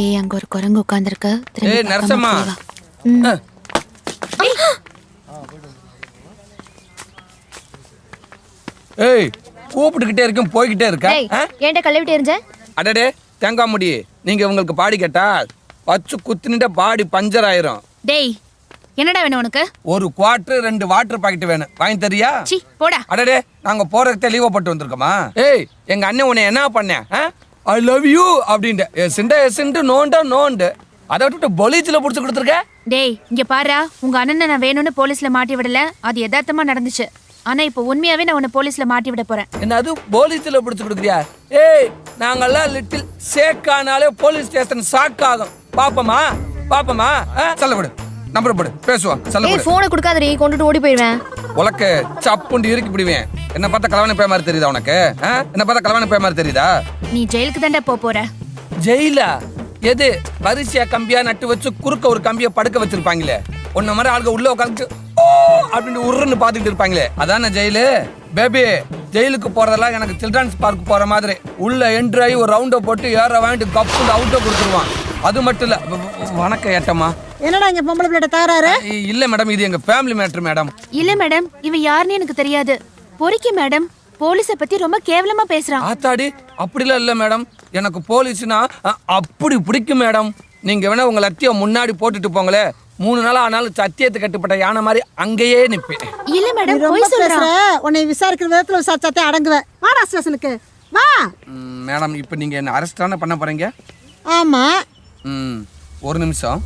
ஏய் அங்க ஒரு குரங்கு உட்கார்ந்திருக்க. ஏய், நரசம்மா. ஏய் கூப்பிட்டுக்கிட்டே இருக்கும் போய்கிட்டே இருக்க? ஏன்டா கழுவிட்டு எரிஞ்ச? அடடே தேங்காய் முடி. நீங்க உங்களுக்கு பாடி கேட்டா வச்சு குத்துனிட்ட பாடி பஞ்சர் ஆயிரும். டேய் என்னடா வேணும் உனக்கு? ஒரு குவார்டர் ரெண்டு வாட்டர் பாக்கெட் வேணும். வாங்கி தரியா? போடா. அடடே நாங்க போறதுக்கு லீவ் போட்டு வந்திருக்கோமா? ஏய் எங்க அண்ணன் உன்னை என்ன பண்ணேன் ஐ லவ் யூ அப்படின்ட்டு. எசிண்ட எசிண்டு நோண்ட நோண்டு. அதை விட்டுட்டு பொலிச்சில் பிடிச்சி கொடுத்துருக்க? டேய் இங்க பாருடா உங்க அண்ணனை நான் வேணும்னு போலீஸ்ல மாட்டி விடல. அது யதார்த்தமா நடந்துச்சு. ஆனா இப்போ உண்மையாவே நான் உன்னை போலீஸ்ல மாட்டி விட போறேன். என்ன அது போலீஸ்ல பிடிச்சு கொடுக்குறியா? ஏய் நாங்கெல்லாம் லிட்டில் சேக் ஆனாலே போலீஸ் ஸ்டேஷன் ஷாக் ஆகும். பாப்பமா? பாப்பமா? சொல்ல விடு. நம்பர் போடு. பேசுவோம். சொல்ல போனை கொடுக்காதடி கொண்டுட்டு ஓடி போயிடுவேன் உலக்க சப்புண்டு இறுக்கி பிடிவேன். என்ன பார்த்தா கலவாணி பே மாதிரி தெரியுதா உனக்கு? என்ன பார்த்தா கலவாணி பே மாதிரி தெரியுதா? நீ ஜெயிலுக்கு தான்டா போப் போற. ஜெயிலா? எது? வரிசையா கம்பியா நட்டு வச்சு குறுக்க ஒரு கம்பியை படுக்க வச்சிருப்பாங்களே. உன்ன மாதிரி ஆளுங்க உள்ள உட்காந்து அப்படின்னு உருன்னு பாத்துக்கிட்டு இருப்பாங்களே. அதானே ஜெயிலு? பேபி ஜெயிலுக்கு போறதெல்லாம் எனக்கு சில்ட்ரன்ஸ் பார்க் போற மாதிரி. உள்ள என்ட்ரி ஆகி ஒரு ரவுண்டை போட்டு ஏற வாங்கிட்டு கப்பு அவுட்டை கொடுத்துருவான். அது மட்டும் இல்ல வணக்கம் ஏட்டம்மா. என்னடா இங்க பொம்பளை பிள்ளை தகராறு? இல்ல மேடம் இது எங்க ஃபேமிலி மேட்ரு மேடம். இல்ல மேடம் இவன் யாருன்னு எனக்கு தெரியாது. பொறிக்கி மேடம் போலீஸ பத்தி ரொம்ப கேவலமா பேசுறான் ஆத்தாடி அப்படிலாம் இல்ல மேடம். எனக்கு போலீஸ்னா அப்படி பிடிக்கும் மேடம். நீங்க வேணா உங்க லத்திய முன்னாடி போட்டுட்டு போங்களே. மூணு நாள் ஆனாலும் சத்தியத்தை கட்டுப்பட்ட யானை மாதிரி அங்கேயே நிப்பேன். இல்ல மேடம் போய் சொல்றான் உன்னை விசாரிக்கிற விதத்துல விசாரிச்சாத்தே அடங்குவேன். வாடா ஸ்டேஷனுக்கு. வா. மேடம் இப்போ நீங்க என்ன அரெஸ்ட் தானே பண்ண போறீங்க? ஆமா. ம். ஒரு நிமிஷம்.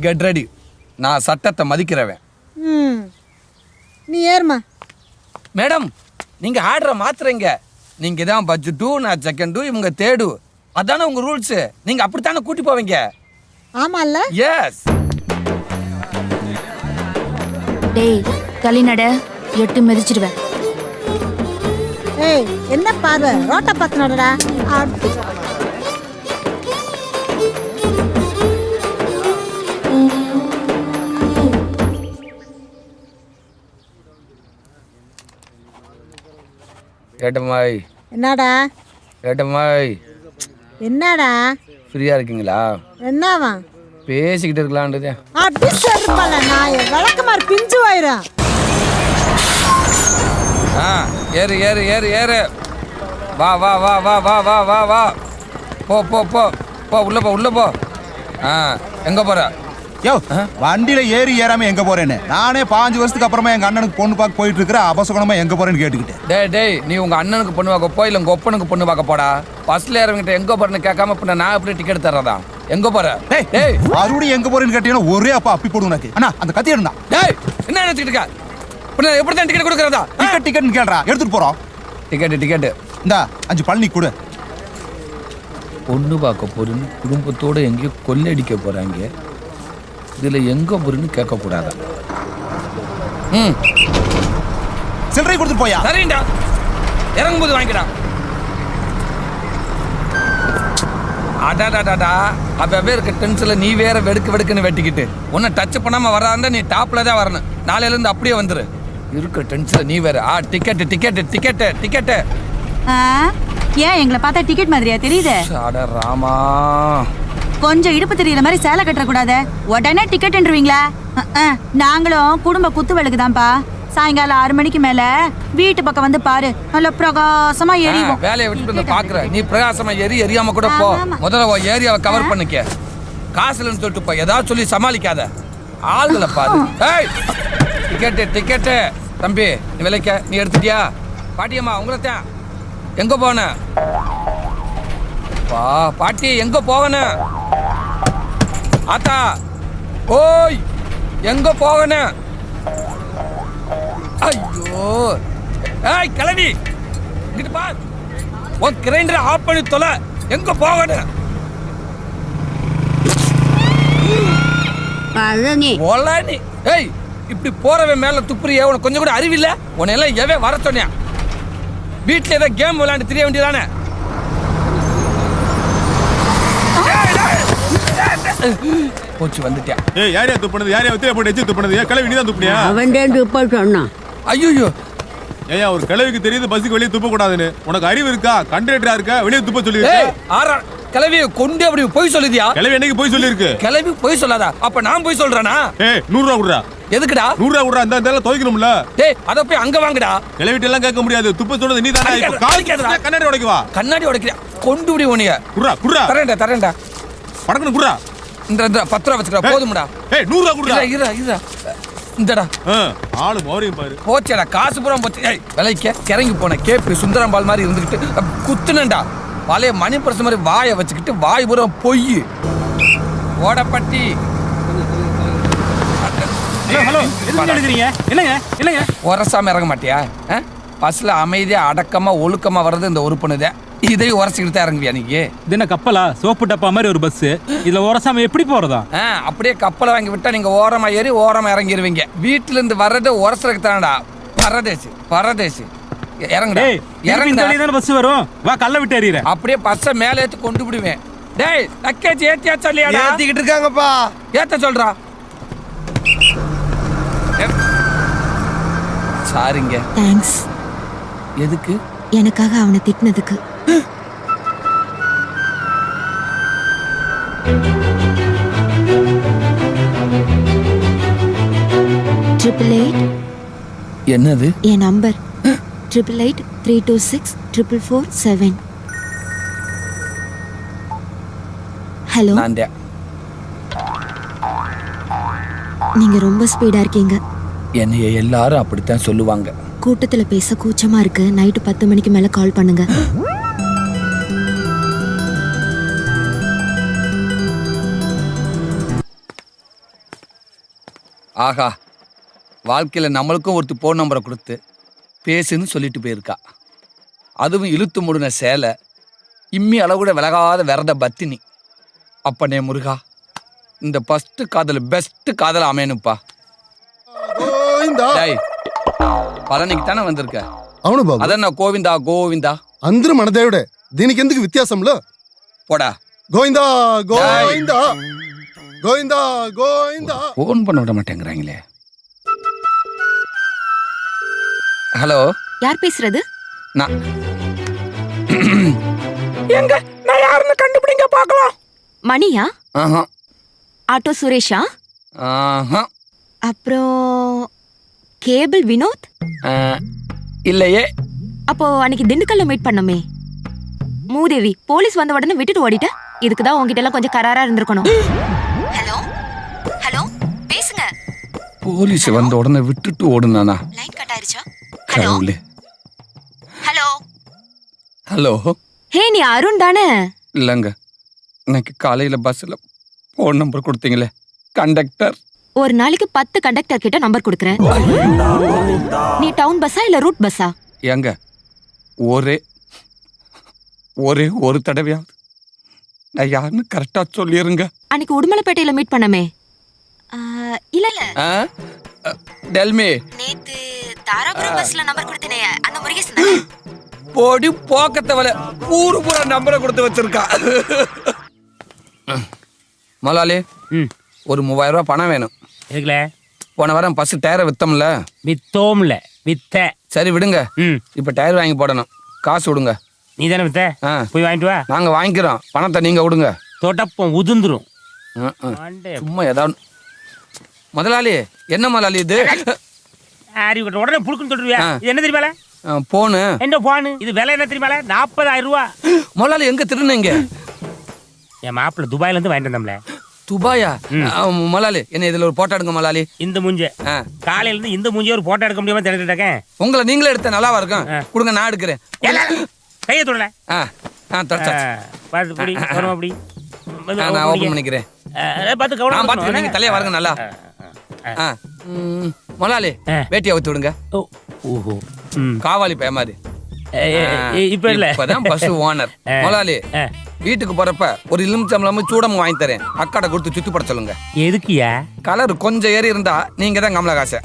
கெட் ரெடி நான் சட்டத்தை மதிக்கிறவன். ம். நீ ஏறுமா. மேடம் நீங்க ஆர்டரை மாத்துறீங்க நீங்க தான் பட்ஜெட்டு நான் செகண்டு இவங்க தேடு. அதானே உங்க ரூல்ஸ் நீங்க அப்படித்தானே கூட்டி போவீங்க? ஆமா இல்ல எஸ் டேய் தள்ளிநட எட்டு மிதிச்சிடுவேன். ஏய் என்ன பார்வை? ரோட்டை பார்த்து நடடா. ஏட்டம்மாய் என்னடா? ஏட்டம்மாய் என்னடா? ஃப்ரீயா இருக்கீங்களா? என்னவா? பேசிக்கிட்டு இருக்கலான்றது அப்படி செருப்பால நான் விளக்கமாறு பிஞ்சு போயிடும் ஆ. ஏறு ஏறு ஏறு ஏறு. வா வா வா வா வா வா வா வா. போ போ போ. போ உள்ள போ உள்ள போ. ஆ எங்க போற? யோ வண்டியில ஏறி ஏறாம எங்க போறேன்னு? நானே பாஞ்சு வருஷத்துக்கு அப்புறமா எங்க அண்ணனுக்கு பொண்ணு பார்க்க போயிட்டு இருக்கிற அபசகுணமா எங்க போறேன்னு கேட்டுக்கிட்டேன். டேய் டேய் நீ உங்க அண்ணனுக்கு பொண்ணு பார்க்க போ இல்ல உங்க ஒப்பனுக்கு பொண்ணு பார்க்க போடா? பஸ்ல இறங்கிட்ட எங்க போறேன்னு கேட்காம பின்ன நான் எப்படி டிக்கெட் தர்றதா? எங்க போற? டேய் டேய். மறுபடியும் எங்க போறேன்னு கேட்டீங்கன்னா ஒரே அப்பா அப்பி போடு உனக்கு. அண்ணா அந்த கத்தி எடுந்தா டேய் என்ன நினைச்சிட்டு இருக்க? எப்படி தான் டிக்கெட் கொடுக்கறதா? டிக்கெட் டிக்கெட்னு கேள்றா எடுத்துட்டு போறோம். டிக்கெட் டிக்கெட் இந்தா அஞ்சு பழனி கொடு. பொண்ணு பார்க்க போறேன்னு குடும்பத்தோட எங்கேயோ கொள்ளடிக்க போறாங்க. இதுல எங்க போறேன்னு கேட்க கூடாதா ம். சில்லறை கொடுத்துட்டு போயா? சரிண்டா இறங்கும்போது வாங்கிடா. அடாடாடாடா. அப்பவே இருக்க டென்ஷன்ல நீ வேற வெடுக்கு வெடுக்குன்னு வெட்டிக்கிட்டு. உன்னை டச் பண்ணாம வராந்தா நீ டாப்ல தான் வரணும். நாளையில இருந்து அப்படியே வந்துரு. இருக்க டென்ஷன்ல நீ வேற. ஆ டிக்கெட் டிக்கெட் டிக்கெட் டிக்கெட் ஆ? ஏன் எங்களை பார்த்தா டிக்கெட் மாதிரியா தெரியுது? அட ராமா. கொஞ்சம் இடுப்பு தெரியற மாதிரி சேலை கட்டற கூடாது உடனே டிக்கெட்ன்றீங்களா நாங்களும் குடும்ப குத்து தான்ப்பா சாயங்காலம் ஆறு மணிக்கு மேல வீட்டு பக்கம் வந்து பாரு. நல்ல பிரகாசமா ஆ, எரியும். வேலையை விட்டுட்டு வந்து பாக்குற. நீ பிரகாசமா ஏறி எரியாம கூட போ. முதல்ல ஏரியாவை கவர் பண்ணிக்க. காசுலன்னு சொல்லிட்டு போ. ஏதாவது சொல்லி சமாளிக்காத. ஆளுகளை பாரு. ஏய்! டிக்கெட்டு டிக்கெட்டு தம்பி நீ விலைக்க நீ எடுத்துட்டியா? பாட்டியம்மா உங்களை தான் எங்க போன? பா பாட்டி எங்க போகணும் ஆத்தா ஓய் எங்க போகணும் ஐயோ ஏய் கிளவி இங்கிட்டு பார். உன் கிரைண்டரை ஆஃப் பண்ணி தொலை. எங்க போகணும் பழனி ஒலானி ஏய் இப்படி போறவன் மேல துப்புறிய உனக்கு கொஞ்சம் கூட அறிவில்ல உன்னை எல்லாம் எவன் வர சொன்னேன் வீட்ல ஏதோ கேம் விளையாண்டு தெரிய வேண்டியதானே? போச்சு வந்துட்டியா? ஏய் யாரையா துப்புனது? யாரையா ஒத்தியா போட்டு வச்சு துப்புனது? ஏன் கிளவி நீ தான் துப்புனியா? அவன் துப்ப சொன்னான். ஐயோ ஏன் ஒரு கிழவிக்கு தெரியுது பஸ்ஸுக்கு வெளியே துப்ப கூடாதுன்னு. உனக்கு அறிவு இருக்கா? கண்டக்டரா இருக்கா? வெளியே துப்ப சொல்லி ஏய் ஆறா கிளவிய கொண்டு அப்படி போய் சொல்லுதியா? கிழவி என்னைக்கு போய் சொல்லியிருக்கு? கிளவி போய் சொல்லாதா? அப்ப நான் போய் சொல்றேனா? ஏய் நூறு ரூபா குடுறா. எதுக்குடா? நூறு ரூபா குடுறா இந்த இதெல்லாம் துவைக்கணும்ல. டேய் அத போய் அங்க வாங்குடா. கிளவிட்டு எல்லாம் கேட்க முடியாது. துப்ப சொல்றது நீ தானே இப்ப கால். கண்ணாடி உடைக்கு வா கண்ணாடி உடைக்கிறியா? கொண்டு விடி உனிய குடுறா குடுறா. தரேன்டா தரேன்டா. படக்கணும் குடுறா. இந்த இந்த பத்து ரூபா வச்சுக்கடா போதும்டா. ஏய் நூறு ரூபா குடுறா இருடா இருடா இந்தடா. ஆளு மௌரியம் பாரு. போச்சேடா காசு பூரா போச்சு. ஏய் விலைக்க கிறங்கி போன கேப்பி சுந்தரம்பால் மாதிரி இருந்துகிட்டு அப், குத்துனேன்டா. பழைய மணி பிரசு மாதிரி வாயை வச்சுக்கிட்டு வாய் பூரா பொய் ஓடப்பட்டி. ஹலோ எடுக்கிறீங்க என்னங்க என்னங்க? உரசாம இறங்க மாட்டியா? ஆ? பஸ்ல அமைதியா அடக்கமா ஒழுக்கமா வர்றது இந்த உறுப்புனுதே இதையும் உரசிக்கிட்டு தான் இறங்குவியா நீங்க? இது என்ன கப்பலா? சோப்பு டப்பா மாதிரி ஒரு பஸ் இதுல உரசாம எப்படி போறதா? ஆ, அப்படியே கப்பலை வாங்கி விட்டா நீங்க ஓரமா ஏறி ஓரமா இறங்கிருவீங்க. வீட்டுல இருந்து வர்றது உரசலுக்கு தானடா? பரதேசி பரதேசி. இறங்குடா. இறங்கி தானே பஸ் வரும்? வா கல்ல விட்டு எறிகிறேன் அப்படியே பஸ்ஸை மேலே ஏத்தி கொண்டு விடுவேன். டேய் லக்கேஜ் ஏத்தியா சொல்லியாடா ஏத்திக்கிட்டு இருக்காங்கப்பா. ஏத்த சொல்றா ஏ- சாரிங்க. தேங்க்ஸ் எதுக்கு? எனக்காக அவனை திட்டினதுக்கு. ட்ரிபிள் எயிட் என்னது? என் number triple eight three two six triple four seven hello நான் தான். நீங்க ரொம்ப ஸ்பீடா இருக்கீங்க. என்னைய எல்லாரும் அப்படித்தான் சொல்லுவாங்க. கூட்டத்துல பேச கூச்சமா இருக்கு. நைட்டு பத்து மணிக்கு மேல கால் பண்ணுங்க. ஆஹா வாழ்க்கையில நம்மளுக்கும் ஒருத்தர் ஃபோன் நம்பரை கொடுத்து பேசுன்னு சொல்லிட்டு போயிருக்கா. அதுவும் இழுத்து முடுன சேலை இம்மி அளவு கூட விலகாத விரத பத்தினி. அப்பனே முருகா இந்த ஃபர்ஸ்ட் காதல் பெஸ்ட் காதல் அமையணுப்பா గోవిందా டேய் பழனிக்கு தானே வந்திருக்க అవును బాబు அதான் நான் கோவிந்தா கோவிந்தா అందరూ మన దేవుడే దీనికి ఎందుకు వ్యత్యాసంలో போடா గోవిందా గోవిందా గోవిందా గోవిందా ஃபோன் பண்ண விட மாட்டேங்கிறாங்களே ஹலோ யார் பேசுறது நான் எங்க நான் யாருன்னு கண்டுபிடிங்க பார்க்கலாம் மணியா ஆஹா ஆட்டோ சுரேஷா ஆஹா அப்புறம் கேபிள் வினோத்? இல்லையே. அப்போ அன்னைக்கு திண்டுக்கல்ல மீட் பண்ணோமே. மூதேவி போலீஸ் வந்த உடனே விட்டுட்டு ஓடிட்ட? இதுக்கு தான் உங்ககிட்ட எல்லாம் கொஞ்சம் கராரா இருந்திருக்கணும். ஹலோ? ஹலோ? பேசுங்க. போலீஸ் வந்த உடனே விட்டுட்டு ஓடுனானா? லைன் கட் ஆயிருச்சா? ஹலோ? ஹலோ? ஹலோ? ஹே நீ அருண் தானே? இல்லைங்க. இன்னைக்கு காலையில் பஸ்ஸில் ஃபோன் நம்பர் கொடுத்தீங்களே. கண்டக்டர் ஒரு நாளைக்கு பத்து கண்டக்டர் கிட்ட நம்பர் கொடுக்குறேன். நீ டவுன் பஸ்ஸா இல்ல ரூட் பஸ்ஸா ஏங்க ஒரே ஒரே ஒரு தடவையாவது. நான் யாருன்னு கரெக்டாக சொல்லிடுங்க அன்னைக்கு உடுமலைப்பேட்டையில மீட் பண்ணமே. இல்ல இல்ல. டெல்மி நேத்து தாராபுரம் பஸ்ல நம்பர் கொடுத்தனே அந்த முருகேசன்? போடி போக்கத்தவள ஊரு பூரா நம்பரை கொடுத்து வச்சிருக்கா. மலாலி ஒரு மூவாயிரம் ரூபாய் பணம் வேணும். எதுக்குல? போன வாரம் பஸ் டயரை வித்தோம்ல. வித்தோம்ல. வித்த. சரி விடுங்க. ம். இப்போ டயர் வாங்கி போடணும். காசு விடுங்க. நீ தானே வித்த? ஆ. போய் வாங்கிட்டு வா. நாங்கள் வாங்கிக்கிறோம். பணத்தை நீங்கள் விடுங்க. தொடப்பம் உதிர்ந்துரும். சும்மா ஏதாவது முதலாளி என்ன முதலாளி இது? உடனே புழுக்குன்னு. இது என்ன தெரியுமால போனு. என்ன போனு? இது விலை என்ன தெரியுமால நாற்பதாயிரம் ரூபா. முதலாளி எங்க திருநீங்க என் மாப்பிள்ள துபாயில இருந்து வாங்கிட்டு வந்தோம்ல. துபாயா? முதலாளி என்ன இதுல ஒரு போட்டோ எடுங்க முதலாளி இந்த மூஞ்ச. காலையில இருந்து இந்த மூஞ்சிய ஒரு போட்டோ எடுக்க முடியாம திரட்டிட்டு இருக்கேன். உங்களை நீங்களே எடுத்த நல்லாவா இருக்கும். கொடுங்க நான் எடுக்கிறேன். கையை தொடல ஆ ஆ தொடச்சாச்சு. பார்த்து பிடி வரும் அப்படி ஆ, நான் ஓப்பன் பண்ணிக்கிறேன். பார்த்து கவனம் பார்த்து நீங்க தலையா வருங்க நல்லா. ஆ ம், முதலாளி ஆ. வேட்டியை அவுத்து விடுங்க. ஓஹோ. காவாலி ஏய், ஏய், இப்ப இல்ல. இப்பதான் பஸ் ஓனர் ஆ. வீட்டுக்கு போறப்ப ஒரு எலுமிச்சம்பளம் சூடம் வாங்கி தரேன். அக்காட கொடுத்து சுத்தி பட சொல்லுங்க. எதுக்குயா கலர் கொஞ்சம் ஏறி இருந்தா நீங்க தான் கமலஹாசன்.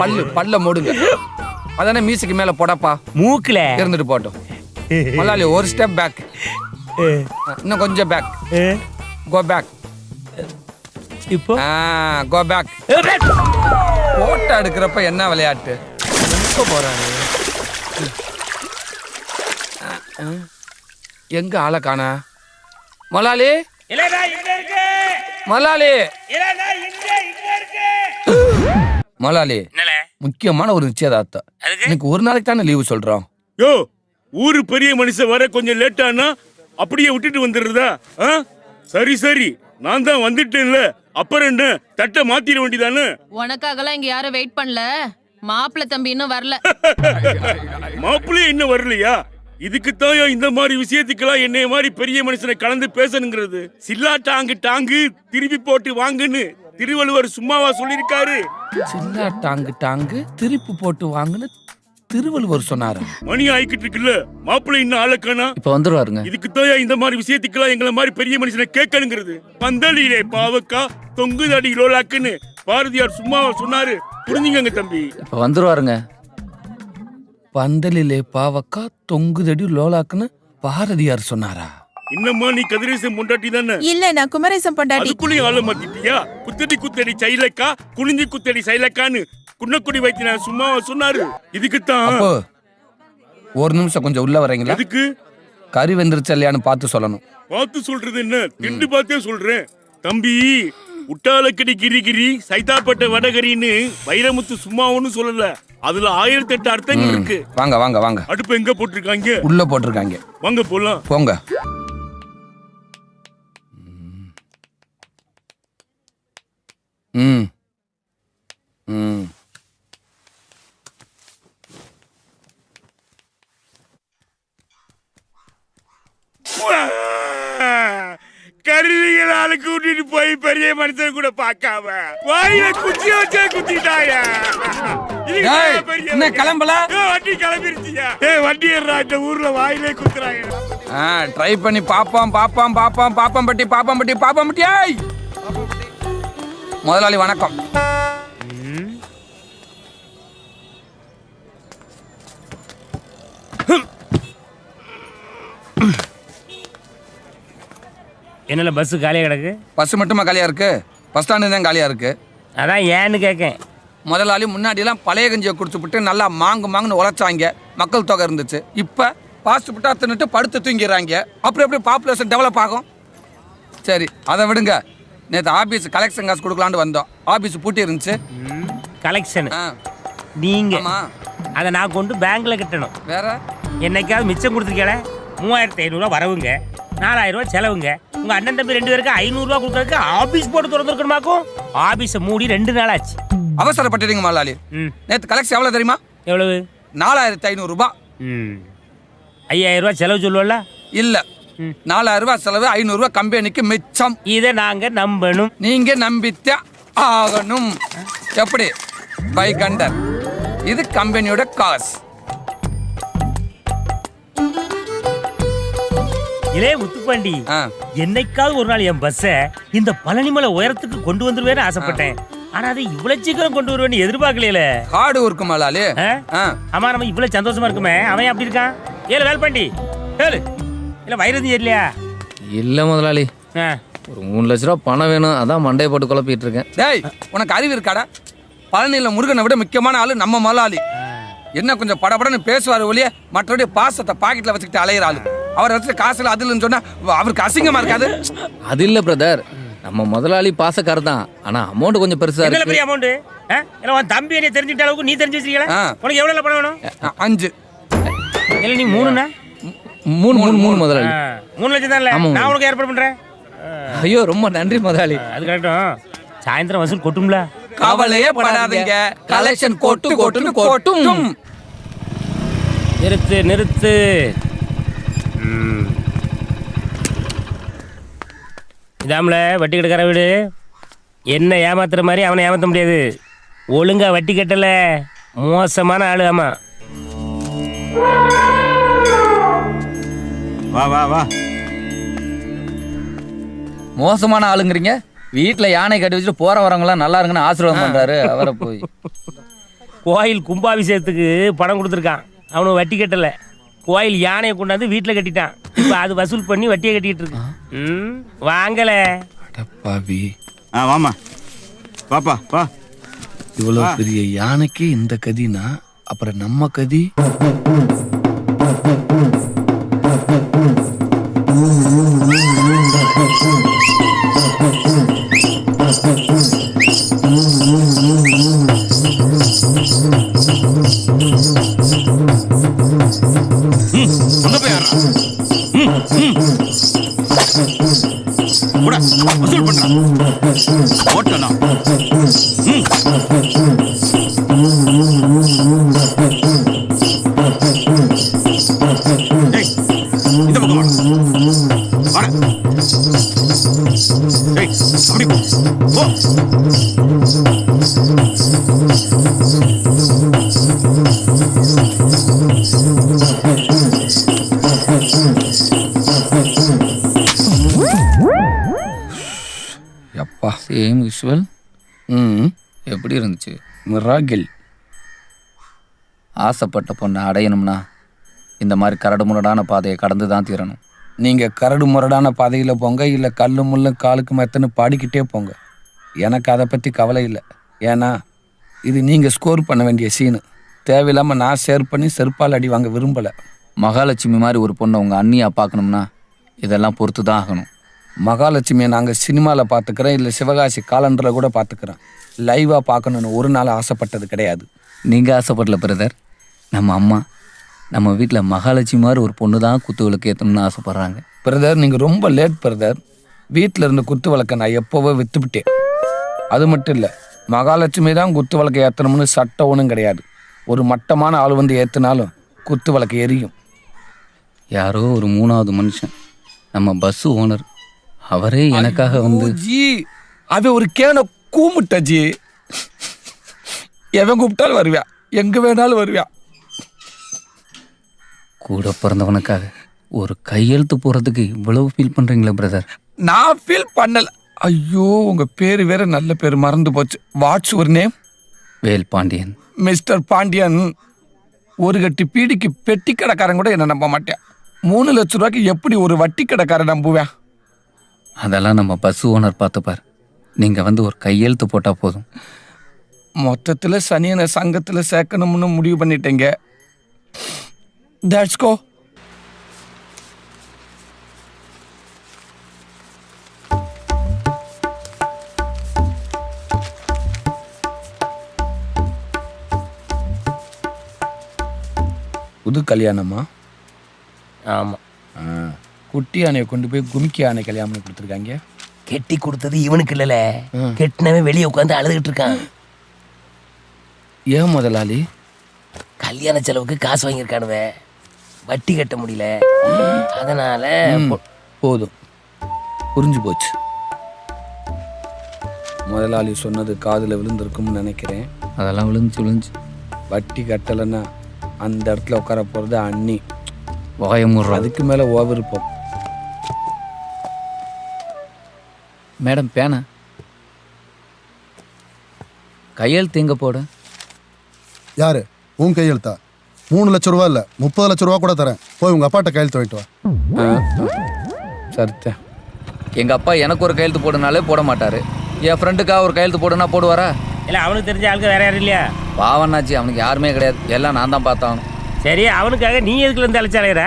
பல்லு பல்ல மூடுங்க. அதானே மியூசிக் மேல போடப்பா? மூக்குல? இருந்துட்டு போட்டோம் முதலாளி ஒரு ஸ்டெப் பேக் இன்னும் கொஞ்சம் பேக் கோ பேக் இப்போ? கோ பேக் போட்டோ எடுக்கிறப்ப என்ன விளையாட்டு? எப்ப போறாரு? எங்க ஆளை காணா? மலாலி? மலாலி? மலாலி முக்கியமான ஒரு நிச்சயதார்த்தம். இன்னைக்கு ஒரு நாளைக்கு தானே லீவு சொல்றோம். யோ ஊரு பெரிய மனுஷன் வர கொஞ்சம் லேட் ஆனா அப்படியே விட்டுட்டு வந்துடுறதா? ஆ? சரி சரி. நான் தான் வந்துட்டேன்ல. அப்புறம் என்ன? தட்டை மாத்திர வேண்டியதானே? உனக்காகலாம் இங்க யாரும் வெயிட் பண்ணல. மாப்பிள்ளை தம்பி இன்னும் வரல. மாப்பிள்ளையே இன்னும் வரலையா? இதுக்கு இந்த மாதிரி விஷயத்துக்கெல்லாம் என்னைய மாதிரி பெரிய மனுஷனை கலந்து பேசணுங்கிறது? சில்லா டாங்கு டாங்கு திருப்பி போட்டு வாங்குன்னு திருவள்ளுவர் சும்மாவா சொல்லியிருக்காரு. சின்ன டாங்கு டாங்கு திருப்பி போட்டு வாங்குன்னு திருவள்ளுவர் சொன்னாரு. மணி ஆயிக்கிட்டு இருக்குல்ல மாப்பிள்ளை இன்னும் ஆளக்கானா இப்ப வந்துருவாருங்க. இதுக்கு தான் இந்த மாதிரி விஷயத்துக்கெல்லாம் எங்களை மாதிரி பெரிய மனுஷனை கேட்கணுங்கிறது? பந்தலிலே பாவக்கா தொங்குதடி லோலாக்குன்னு பாரதியார் சும்மாவா சொன்னாரு. புரிஞ்சுங்க தம்பி. இப்ப வந்துருவாருங்க. பந்தலிலே பாவக்கா தொங்குதடி லோலாக்குன்னு பாரதியார் சொன்னாரா? இன்னமா நீ கதிரேசன் பொண்டாட்டி தானே? இல்ல நான் குமரேசன் பொண்டாட்டி. அதுக்குள்ளேயும் ஆள மாத்திட்டியா? குத்தடி குத்தடி சைலக்கா குனிஞ்சி குத்தடி சைலக்கான்னு குன்னக்குடி வைத்திய சும்மாவா சொன்னாரு. இதுக்குத்தான். ஒரு நிமிஷம் கொஞ்சம் உள்ள வரீங்களா? எதுக்கு? கறி வெந்துருச்சு இல்லையான்னு பார்த்து சொல்லணும். பார்த்து சொல்றது என்ன? திண்டு பார்த்தே சொல்றேன். தம்பி உட்டாலக்கடி கிரி கிரி சைதாப்பட்ட வடகரின்னு வைரமுத்து சும்மா ஒண்ணும் சொல்லல. அதுல ஆயிரத்தி எட்டு அர்த்தங்கள் இருக்கு. வாங்க வாங்க வாங்க. அடுப்பு எங்க போட்டிருக்காங்க? உள்ள போட்டிருக்காங்க. வாங்க போலாம். போங்க. ம் கருவிகள் ஆளு கூட்டிட்டு போய் பெரிய மனுஷன் கூட பார்க்காம வாயில குச்சி வச்சே பெரிய இன்னும் கிளம்பல? வண்டி கிளம்பிருச்சியா? ஏய் வண்டி ஏறா இந்த ஊர்ல வாயிலே குத்துறாங்க ஆ ட்ரை பண்ணி பாப்போம் பாப்போம் பாப்போம் பாப்பம் பட்டி பாப்பம் பட்டி பாப்பம் பட்டி முதலாளி வணக்கம். என்னல பஸ் காலியா கிடக்கு? பஸ் மட்டுமா காலியா இருக்கு? பஸ் ஸ்டாண்டு தான் காலியா இருக்கு. அதான் ஏன்னு கேட்கேன் முதலாளி முன்னாடிலாம் பழைய கஞ்சியை குடிச்சுப்புட்டு நல்லா மாங்கு மாங்குன்னு உழைச்சாங்க. மக்கள் தொகை இருந்துச்சு. இப்போ பாஸ்ட் புட்டா தின்னுட்டு படுத்து தூங்கிடுறாங்க. அப்புறம் எப்படி பாப்புலேஷன் டெவலப் ஆகும்? சரி அதை விடுங்க. நேற்று ஆபீஸ் கலெக்ஷன் காசு கொடுக்கலான்னு வந்தோம். ஆபீஸ் பூட்டி இருந்துச்சு. கலெக்ஷன் ஆ. நீங்க. ஆமா. அதை நான் கொண்டு பேங்க்ல கட்டணும். வேற? என்னைக்காவது மிச்சம் கொடுத்துருக்கேல மூவாயிரத்தி ஐநூறுரூவா வரவுங்க நாலாயிரம் ரூபாய் செலவுங்க. உங்க அண்ணன் தம்பி ரெண்டு பேருக்கு ஐநூறுரூவா கொடுக்கறதுக்கு ஆபீஸ் போட்டு திறந்துருக்கணுமாக்கும் ஆபீஸை மூடி ரெண்டு நாள் ஆச்சு அவசரப்பட்டுட்டீங்க முதலாளி நேற்று கலெக்ஷன் எவ்வளோ தெரியுமா? எவ்வளவு? நாலாயிரத்தி ஐநூறுரூபா ரூபாய் செலவு சொல்லுவோம்ல? இல்லை. நாலாயிரம் ரூபாய் செலவு ஐநூறுரூவா கம்பெனிக்கு மிச்சம். இதை நாங்க நம்பணும். நீங்க நம்பித்தே ஆகணும். எப்படி? பை கண்டர். இது கம்பெனியோட காசு. இளைய முத்துப்பாண்டி ஆ. என்னைக்காவது ஒரு நாள் என் பஸ்ஸை இந்த பழனிமலை உயரத்துக்கு கொண்டு வந்துருவேன்னு ஆசைப்பட்டேன். ஆனா அதை இவ்வளவு சீக்கிரம் கொண்டு வருவேன்னு எதிர்பார்க்கலையில. ஹார்டு ஒர்க் மலாலி ஆ. ஆமா நம்ம இவ்வளவு சந்தோஷமா இருக்குமே. அவன் அப்படி இருக்கான்? ஏழு வேல்பாண்டி ஏழு இல்ல வயிறு இல்லையா இல்ல முதலாளி. ஆ. ஒரு மூணு லட்ச ரூபா பணம் வேணும். அதான் மண்டையை போட்டு குழப்பிட்டு இருக்கேன். டேய் உனக்கு அறிவு இருக்காடா? பழனியில் முருகனை விட முக்கியமான ஆளு நம்ம மலாலி என்ன கொஞ்சம் படபடன்னு பேசுவார் ஒழிய மற்றபடி பாசத்தை பாக்கெட்ல வச்சுக்கிட்டு அலையிற ஆளு. அவர் வச்சுட்டு காசுல அது இல்லைன்னு சொன்னா அவருக்கு அசிங்கமா இருக்காது அது? இல்ல பிரதர் நம்ம முதலாளி பாசக்காரர் தான். ஆனா அமௌண்ட் கொஞ்சம் பெருசா இருக்கு. பெரிய அமௌண்ட் இல்ல உன் தம்பி என்னை தெரிஞ்சுக்கிட்ட அளவுக்கு நீ தெரிஞ்சு வச்சிருக்கல ஆ. உனக்கு எவ்வளவு பணம் வேணும்? அஞ்சு. இல்ல நீ மூணுண்ணா மூணு மூணு மூணு முதலாளி. மூணு லட்சம் ஆமா, நான் உனக்கு ஏற்பாடு பண்றேன். ஐயோ ரொம்ப நன்றி முதலாளி. அது கரெக்டும். சாயந்தரம் வசூல் கொட்டும்ல? கவலையே படாதீங்க. கலெக்ஷன் கொட்டு கொட்டுன்னு கொட்டும். நிறுத்து நிறுத்து. இதாம்ல வட்டி கெடுக்கிற வீடு. என்ன ஏமாத்துற மாதிரி அவனை ஏமாத்த முடியாது. ஒழுங்கா வட்டி கட்டல. மோசமான ஆளு ஆமா. வா வா வா. மோசமான ஆளுங்கிறீங்க. வீட்டுல யானை கட்டி வச்சுட்டு போற வரவங்களாம் நல்லா இருக்குன்னு ஆசீர்வாதம் பண்றாரு. அவரை போய். கோயில் கும்பாபிஷேகத்துக்கு பணம் கொடுத்துருக்கான். அவனுக்கு வட்டி கட்டல. கோயில் யானையை கொண்டாந்து வீட்டில் கட்டிட்டான். இப்போ அது வசூல் பண்ணி வட்டியை கட்டிட்டு இருக்கு ம் வாங்கல. பாவி. ஆ வாமா பாப்பா வா. இவ்வளவு ஆ. பெரிய யானைக்கு இந்த கதினா அப்புறம் நம்ம கதி? அங்க போய் ஆடுறா. மிராகில் ஆசைப்பட்ட பொண்ணை அடையணும்னா இந்த மாதிரி கரடு முரடான பாதையை கடந்து தான் தீரணும். நீங்க கரடு முரடான பாதையில போங்க இல்ல கல்லு முள்ளு காலுக்கு மெத்தன்னு பாடிக்கிட்டே போங்க. எனக்கு அதை பத்தி கவலை இல்லை. ஏன்னா இது நீங்க ஸ்கோர் பண்ண வேண்டிய சீனு தேவையில்லாம நான் ஷேர் பண்ணி செருப்பால் அடி வாங்க விரும்பல. மகாலட்சுமி மாதிரி ஒரு பொண்ணை உங்கள் அண்ணியா பார்க்கணும்னா இதெல்லாம் பொறுத்து தான் ஆகணும். மகாலட்சுமியை நாங்கள் சினிமாவில் பார்த்துக்கிறோம் இல்லை சிவகாசி காலண்டரில் கூட பார்த்துக்கிறோம் லைவாக பார்க்கணுன்னு ஒரு நாள் ஆசைப்பட்டது கிடையாது. நீங்கள் ஆசைப்படல பிரதர் நம்ம அம்மா நம்ம வீட்டில் மகாலட்சுமி மாதிரி ஒரு பொண்ணு தான் குத்து விளக்கு ஏற்றணும்னு ஆசைப்பட்றாங்க. பிரதர் நீங்கள் ரொம்ப லேட் பிரதர் வீட்டில் இருந்த குத்து விளக்கை நான் எப்போவோ விற்றுவிட்டேன் அது மட்டும் இல்லை மகாலட்சுமி தான் குத்து விளக்கை ஏற்றணும்னு சட்டம் ஒன்றும் கிடையாது. ஒரு மட்டமான ஆள் வந்து ஏற்றினாலும் குத்து விளக்கு எரியும். யாரோ ஒரு மூணாவது மனுஷன் நம்ம பஸ் ஓனர் அவரே எனக்காக வந்து ஜி. அவன் ஒரு கேன கூமுட்ட ஜி எவன் கூப்பிட்டாலும் வருவியா? எங்க வேணாலும் வருவியா? கூட பிறந்தவனுக்காக ஒரு கையெழுத்து போகிறதுக்கு இவ்வளவு ஃபீல் பண்ணுறீங்களே பிரதர் நான் ஃபீல் பண்ணல. ஐயோ உங்க பேரு வேற நல்ல பேர் மறந்து போச்சு. வாட்ஸ் ஒரு நேம் வேல் பாண்டியன். மிஸ்டர் பாண்டியன். ஒரு கட்டி பீடிக்கு பெட்டி கடைக்காரன் கூட என்ன நம்ப மாட்டேன். மூணு லட்ச ரூபாய்க்கு எப்படி ஒரு வட்டி கடைக்காரன் நம்புவேன்? அதெல்லாம் நம்ம பஸ் ஓனர் பார்த்துப்பார். நீங்கள் வந்து ஒரு கையெழுத்து போட்டால் போதும். மொத்தத்தில் சனியனை சங்கத்தில் சேர்க்கணும்னு முடிவு பண்ணிட்டேங்க. தட்ஸ் கோ புது கல்யாணமா? ஆமாம் குட்டி யானையை கொண்டு போய் கும்கி யானை கல்யாணம் கொடுத்துருக்காங்க. கெட்டி கொடுத்தது இவனுக்கு இல்லல. கெட்டினவன் வெளியே உட்காந்து அழுதுகிட்டு இருக்கான். ஏன் முதலாளி? கல்யாண செலவுக்கு காசு வாங்கியிருக்கானுவ. வட்டி கட்ட முடியல. அதனால போதும். புரிஞ்சு போச்சு. முதலாளி சொன்னது காதுல விழுந்திருக்கும்னு நினைக்கிறேன். அதெல்லாம் விழுந்துச்சு விழுந்துச்சு. வட்டி கட்டலைன்னா அந்த இடத்துல உட்கார போறது அண்ணி. வாயமுடுறோம் அதுக்கு மேல ஓ மேடம் பேனா. கையெழுத்து எங்கே போட? யாரு? உன் கையெழுத்தா? மூணு லட்ச ரூபா இல்ல முப்பது லட்ச ரூபா கூட தரேன். போய் உங்க அப்பாட்ட கையெழுத்து வாங்கிட்டு வா. சரித்தேன் எங்கள் அப்பா எனக்கு ஒரு கையெழுத்து போடுனாலே போட மாட்டார். என் ஃப்ரெண்டுக்காக ஒரு கையெழுத்து போடுனா போடுவாரா? இல்ல அவனுக்கு தெரிஞ்ச ஆளுக்கு வேற யாரும் இல்லையா? பாவனாச்சு அவனுக்கு யாருமே கிடையாது. எல்லாம் நான் தான் பார்த்தாகணும். சரி அவனுக்காக நீ எதுக்குல இருந்து அழைச்சாலையற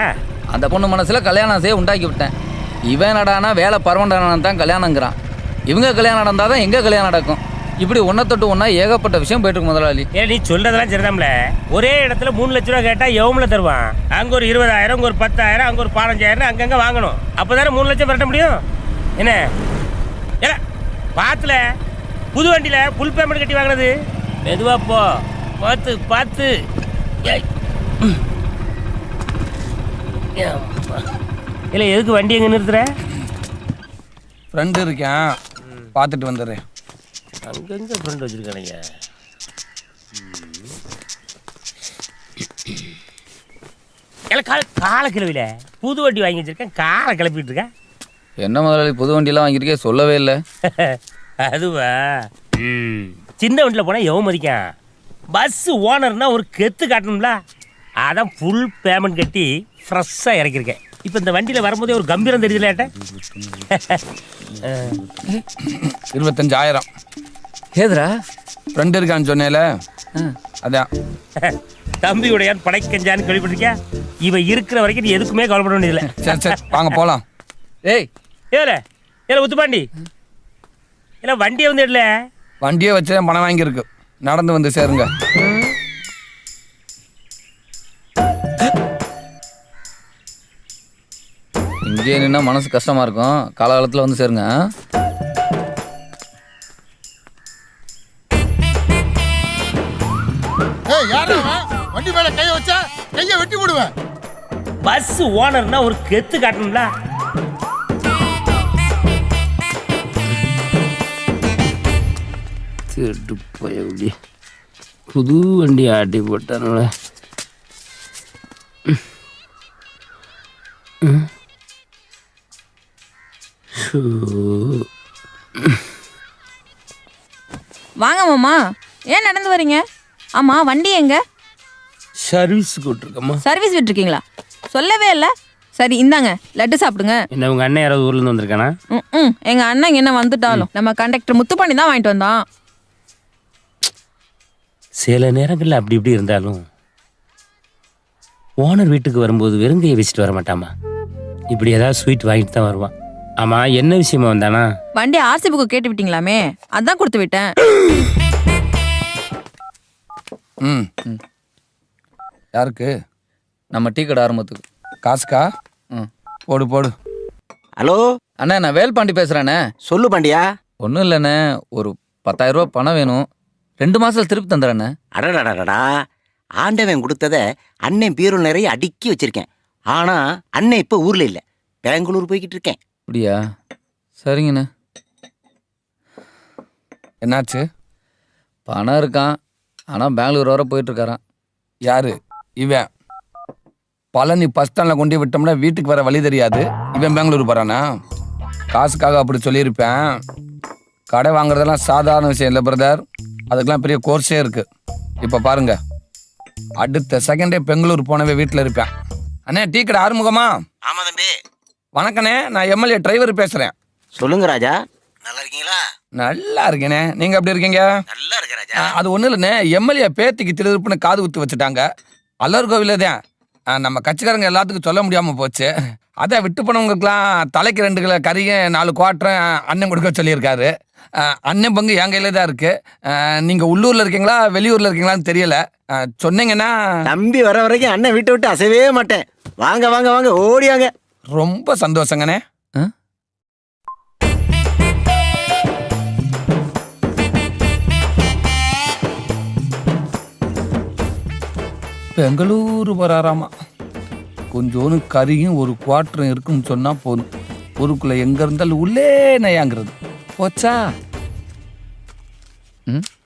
அந்த பொண்ணு மனசில் கல்யாணம் செய்ய உண்டாக்கி விட்டேன். இவன் நடானா வேலை பரவண்டான தான் கல்யாணங்கிறான் இவங்க கல்யாணம் நடந்தால் தான் எங்கே கல்யாணம் நடக்கும். இப்படி ஒன்றை தொட்டு ஒன்றா ஏகப்பட்ட விஷயம் போயிட்டு இருக்கு முதலாளி. ஏ நீ சொல்றதெல்லாம் சரிதான்ல. ஒரே இடத்துல மூணு லட்ச ரூபா கேட்டா எவ்வளோ தருவான்? அங்க ஒரு இருபதாயிரம் அங்க ஒரு பத்தாயிரம் அங்க ஒரு பதினஞ்சாயிரம் அங்கங்க வாங்கணும். அப்பதானே மூணு லட்சம் பரட்ட முடியும்? என்ன? ஏ பாத்துல புது வண்டியில புல் பேமெண்ட் கட்டி வாங்கினது மெதுவா போ. பார்த்து பார்த்து. ஏய். ஏம்மா. இல்ல எதுக்கு வண்டி எங்க நிறுத்துற? ஃப்ரெண்டு இருக்கேன். பார்த்துட்டு வந்துடுறேன் அங்கங்க ஃப்ரெண்ட் வச்சிருக்கானுங்க. இல்ல கால காலை கிளவில புது வண்டி வாங்கி வச்சிருக்கேன். காலை கிளப்பிட்டு இருக்கேன். என்ன முதலாளி புது வண்டியெல்லாம் வாங்கியிருக்கே சொல்லவே இல்லை. அதுவா. சின்ன வண்டியில் போனால் எவன் மதிக்கான் பஸ் ஓனர்னா ஒரு கெத்து காட்டணும்ல. அதான் ஃபுல் பேமெண்ட் கட்டி ஃப்ரெஷ்ஷாக இறக்கியிருக்கேன். இப்போ இந்த வண்டியில் வரும்போதே ஒரு கம்பீரம் தெரியுதுல ஏட்ட? இருபத்தஞ்சாயிரம். ஏதுரா ஃப்ரெண்டு இருக்கான்னு சொன்னேல. அதான். தம்பி உடையான் படைக்கஞ்சான்னு கேள்விப்பட்டிருக்கியா? இவன் இருக்கிற வரைக்கும் நீ எதுக்குமே கவலைப்பட வேண்டியதில்லை. சரி சரி வாங்க போலாம். ஏய். ஏல ஏல உத்துப்பாண்டி. இல்ல வண்டியை வந்து இடல வண்டியே வச்சு பணம் வாங்கியிருக்கு. நடந்து வந்து சேருங்க. இங்கே நின்னா மனசு கஷ்டமா இருக்கும். காலகாலத்தில் வந்து சேருங்க? வண்டி மேல கைய வச்சா கைய வெட்டி விடுவேன் பஸ் ஓனர்னா ஒரு கெத்து காட்டணும்ல. திருட்டு போய் புது வண்டி ஆட்டி போட்டானுல வாங்க மாமா. ஏன் நடந்து வரீங்க? ஆமா வண்டி எங்க? சர்வீஸ் கூட்டிருக்கம்மா சர்வீஸ் விட்டுருக்கீங்களா? சொல்லவே இல்லை. சரி இந்தாங்க. லட்டு சாப்பிடுங்க. என்ன உங்க அண்ணன் யாராவது ஊர்ல இருந்து வந்திருக்கானா? ம், ம். எங்க அண்ணன் என்ன வந்துட்டாலும் நம்ம கண்டக்டர் முத்துப்பாண்டி தான் வாங்கிட்டு வந்தான். சில நேரங்கள்ல அப்படி இப்படி இருந்தாலும் ஓனர் வீட்டுக்கு வரும்போது வெறுங்கையை வச்சுட்டு வர மாட்டாமா இப்படி ஏதாவது ஸ்வீட் வாங்கிட்டு தான் வருவான். ஆமா என்ன விஷயமா வந்தானா? வண்டி ஆர்சி புக்கு கேட்டு விட்டீங்களாமே? அதான் கொடுத்து விட்டேன். ம் யாருக்கு? நம்ம டீ கடை ஆரம்பத்துக்கு. காசுக்கா? ம். போடு போடு. ஹலோ? அண்ணா நான் வேல்பாண்டி பேசுகிறேண்ணே சொல்லு பாண்டியா. ஒன்றும் இல்லைண்ணே ஒரு பத்தாயிரம் ரூபாய் பணம் வேணும். ரெண்டு மாசத்துல திருப்பி தந்துடுறேண்ணே. அடடடடா ஆண்டவன் கொடுத்தத அண்ணன் பீரோல் நிறைய அடுக்கி வச்சிருக்கேன். ஆனா அண்ணன் இப்ப ஊர்ல இல்ல. பெங்களூர் போய்கிட்டு இருக்கேன். அப்படியா? சரிங்கண்ணே. என்னாச்சு? பணம் இருக்கான். ஆனால் பெங்களூர் வர போயிட்டு இருக்காரான் யாரு? இவன். பழனி பஸ் ஸ்டாண்டில் கொண்டு விட்டோம்னா வீட்டுக்கு வர வழி தெரியாது. இவன் பெங்களூர் போறானா? காசுக்காக அப்படி சொல்லியிருப்பேன். கடை வாங்குறதெல்லாம் சாதாரண விஷயம் இல்லை பிரதர் அதுக்கெல்லாம் பெரிய கோர்ஸே இருக்கு. இப்போ பாருங்க. அடுத்த செகண்டே பெங்களூர் போனவே வீட்டில் இருப்பேன். அண்ணே டீ கடை ஆறுமுகமா? ஆமா தம்பி. வணக்கண்ணே நான் எம்எல்ஏ டிரைவர் பேசுகிறேன் சொல்லுங்க ராஜா. நல்லா இருக்கீங்களா நல்லா இருக்கேனே நீங்கள் எப்படி இருக்கீங்க? நல்லா இருக்க ராஜா அது ஒன்றும் இல்லைண்ணே. எம்எல்ஏ பேத்திக்கு திருப்புன்னு காது குத்து வச்சுட்டாங்க. அல்லர் கோவில தான். ஆ, நம்ம கட்சிக்காரங்க எல்லாத்துக்கும் சொல்ல முடியாமல் போச்சு. அதான் விட்டு போனவங்களுக்குலாம் தலைக்கு ரெண்டு கிலோ கறியும் நாலு குவாட்டரும் அண்ணன் கொடுக்க சொல்லியிருக்காரு. ஆ, அண்ணன் பங்கு என் கையில் தான் இருக்கு. ஆ, நீங்க உள்ளூர்ல இருக்கீங்களா வெளியூர்ல இருக்கீங்களான்னு தெரியல. ஆ, சொன்னீங்கன்னா தம்பி வர வரைக்கும் அண்ணன் வீட்டை விட்டு அசையவே மாட்டேன். வாங்க வாங்க வாங்க ஓடியாங்க. ரொம்ப சந்தோஷங்கண்ணே. பெங்களூரு வராராமா. கொஞ்சோண்டு கறியும் ஒரு குவாட்டரும் இருக்குன்னு சொன்னா போதும். ஊருக்குள்ள எங்க இருந்தாலும் உள்ளே நயாங்கிறது. போச்சா? ம்?